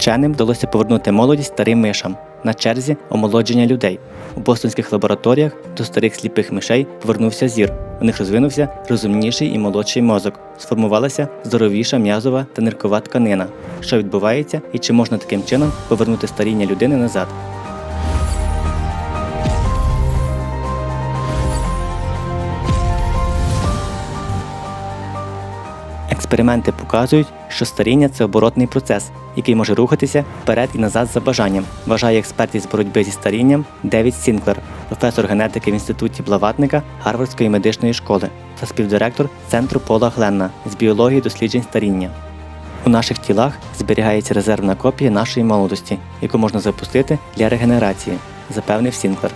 Вченим вдалося повернути молодість старим мишам. На черзі омолодження людей. У бостонських лабораторіях до старих сліпих мишей повернувся зір. У них розвинувся розумніший і молодший мозок. Сформувалася здоровіша м'язова та ниркова тканина. Що відбувається і чи можна таким чином повернути старіння людини назад? Експерименти показують, що старіння це оборотний процес, який може рухатися вперед і назад за бажанням, вважає експерт із боротьби зі старінням Девід Сінклер, професор генетики в інституті Блаватника Гарвардської медичної школи та співдиректор Центру Пола Гленна з біології досліджень старіння. У наших тілах зберігається резервна копія нашої молодості, яку можна запустити для регенерації, запевнив Сінклер.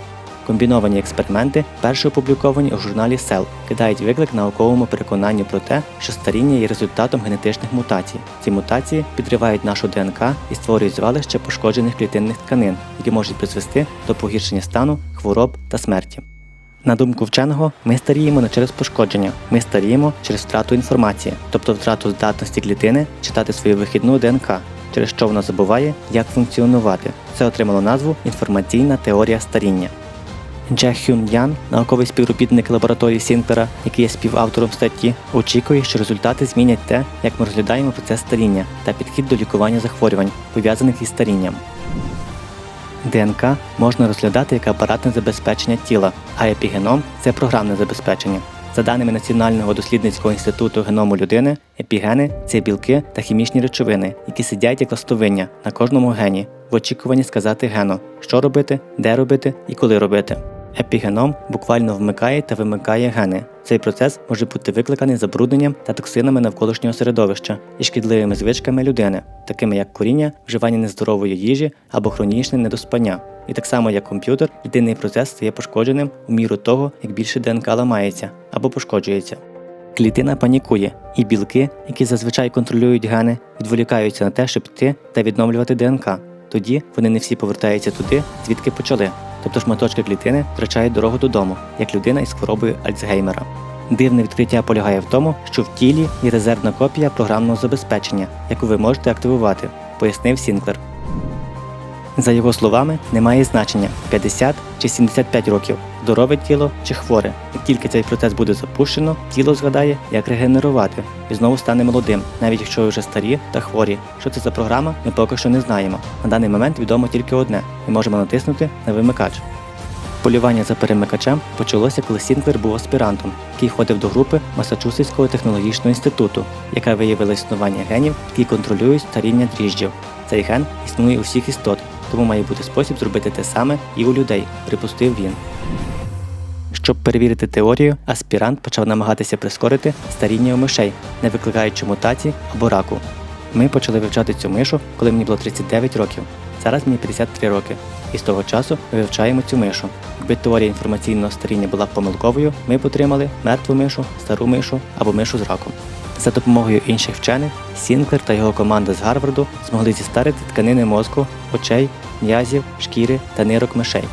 Комбіновані експерименти, перші опубліковані у журналі Cell, кидають виклик науковому переконанню про те, що старіння є результатом генетичних мутацій. Ці мутації підривають нашу ДНК і створюють звалище пошкоджених клітинних тканин, які можуть призвести до погіршення стану, хвороб та смерті. На думку вченого, ми старіємо не через пошкодження, ми старіємо через втрату інформації, тобто втрату здатності клітини читати свою вихідну ДНК, через що вона забуває, як функціонувати. Це отримало назву інформаційна теорія старіння. Дже Хюн Ян, науковий співробітник лабораторії Сінклера, який є співавтором статті, очікує, що результати змінять те, як ми розглядаємо процес старіння та підхід до лікування захворювань, пов'язаних із старінням. ДНК можна розглядати як апаратне забезпечення тіла, а епігеном це програмне забезпечення. За даними Національного дослідницького інституту геному людини, епігени це білки та хімічні речовини, які сидять як ластовиння на кожному гені, в очікуванні сказати гену, що робити, де робити і коли робити. Епігеном буквально вмикає та вимикає гени. Цей процес може бути викликаний забрудненням та токсинами навколишнього середовища і шкідливими звичками людини, такими як куріння, вживання нездорової їжі або хронічне недоспання. І так само як комп'ютер, єдиний процес стає пошкодженим у міру того, як більше ДНК ламається або пошкоджується. Клітина панікує, і білки, які зазвичай контролюють гени, відволікаються на те, щоб йти та відновлювати ДНК. Тоді вони не всі повертаються туди, звідки почали. Тобто шматочки клітини втрачають дорогу додому, як людина із хворобою Альцгеймера. Дивне відкриття полягає в тому, що в тілі є резервна копія програмного забезпечення, яку ви можете активувати, пояснив Сінклер. За його словами, немає значення 50 чи 75 років, здорове тіло чи хворе. Як тільки цей процес буде запущено, тіло згадає, як регенерувати і знову стане молодим, навіть якщо ви вже старі та хворі. Що це за програма, ми поки що не знаємо. На даний момент відомо тільки одне: ми можемо натиснути на вимикач. Полювання за перемикачем почалося, коли Сінклер був аспірантом, який ходив до групи Масачусетського технологічного інституту, яка виявила існування генів, які контролюють старіння дріжджів. Цей ген існує у всіх істот, тому має бути спосіб зробити те саме і у людей, припустив він. Щоб перевірити теорію, аспірант почав намагатися прискорити старіння у мишей, не викликаючи мутацій або раку. Ми почали вивчати цю мишу, коли мені було 39 років. Зараз мені 53 роки. І з того часу ми вивчаємо цю мишу. Якби теорія інформаційного старіння була помилковою, ми б отримали мертву мишу, стару мишу або мишу з раком. За допомогою інших вчених Сінклер та його команда з Гарварду змогли зістарити тканини мозку, очей, м'язів, шкіри та нирок мишей.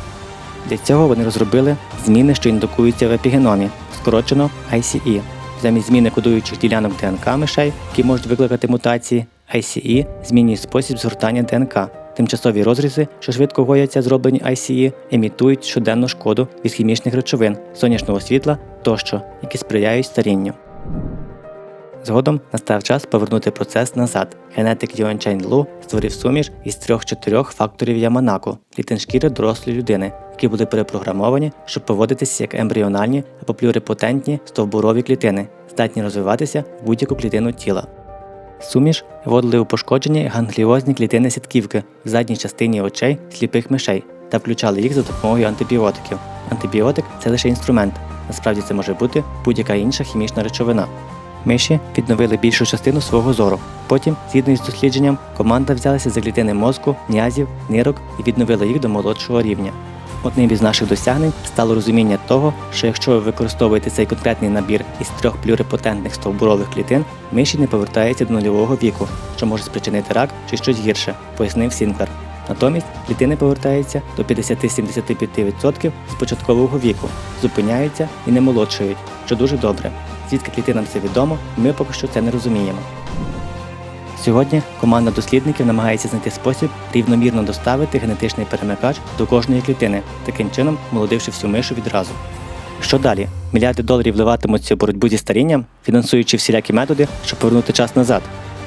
Для цього вони розробили зміни, що індукуються в епігеномі, скорочено ICE. Замість зміни кодуючих ділянок ДНК мишей, які можуть викликати мутації, ICE змінює спосіб згортання ДНК. Тимчасові розрізи, що швидко гояться, зроблені ICE, емітують щоденну шкоду від хімічних речовин, сонячного світла тощо, які сприяють старінню. Згодом настав час повернути процес назад. Генетик Йоан Чайн Лу створив суміш із трьох-чотирьох факторів Яманаку, клітин шкіри дорослої людини, які були перепрограмовані, щоб поводитися як ембріональні або плюрипотентні стовбурові клітини, здатні розвиватися в будь-яку клітину тіла. Суміш вводили у пошкоджені гангліозні клітини сітківки в задній частині очей сліпих мишей та включали їх за допомогою антибіотиків. Антибіотик це лише інструмент, насправді це може бути будь-яка інша хімічна речовина. Миші відновили більшу частину свого зору. Потім, згідно із дослідженням, команда взялася за клітини мозку, м'язів, нирок і відновила їх до молодшого рівня. Одним із наших досягнень стало розуміння того, що якщо ви використовуєте цей конкретний набір із трьох плюрипотентних стовбурових клітин, миші не повертаються до нульового віку, що може спричинити рак чи щось гірше, пояснив Сінклер. Натомість клітини повертаються до 50-75% з початкового віку, зупиняються і не молодшують, що дуже добре. Звідки клітинам це відомо, ми поки що це не розуміємо. Сьогодні команда дослідників намагається знайти спосіб рівномірно доставити генетичний перемикач до кожної клітини, таким чином молодивши всю мишу відразу. Що далі? Мільярди доларів вливатимуться в боротьбу зі старінням, фінансуючи всілякі методи, щоб повернути час назад.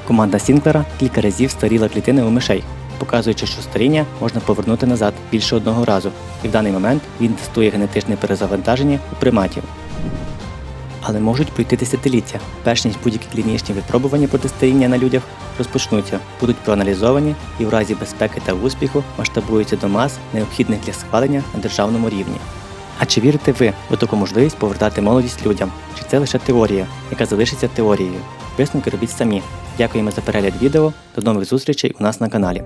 Команда Сінклера кілька разів старіла клітини у мишей, показуючи, що старіння можна повернути назад більше одного разу, і в даний момент він тестує генетичне перезавантаження у приматів. Але можуть пройти десятиліття, перш ніж будь-які клінічні випробування проти старіння на людях розпочнуться, будуть проаналізовані і в разі безпеки та успіху масштабуються до мас, необхідних для схвалення на державному рівні. А чи вірите ви у таку можливість повертати молодість людям? Чи це лише теорія, яка залишиться теорією? Висновки робіть самі. Дякуємо за перегляд відео. До нових зустрічей у нас на каналі.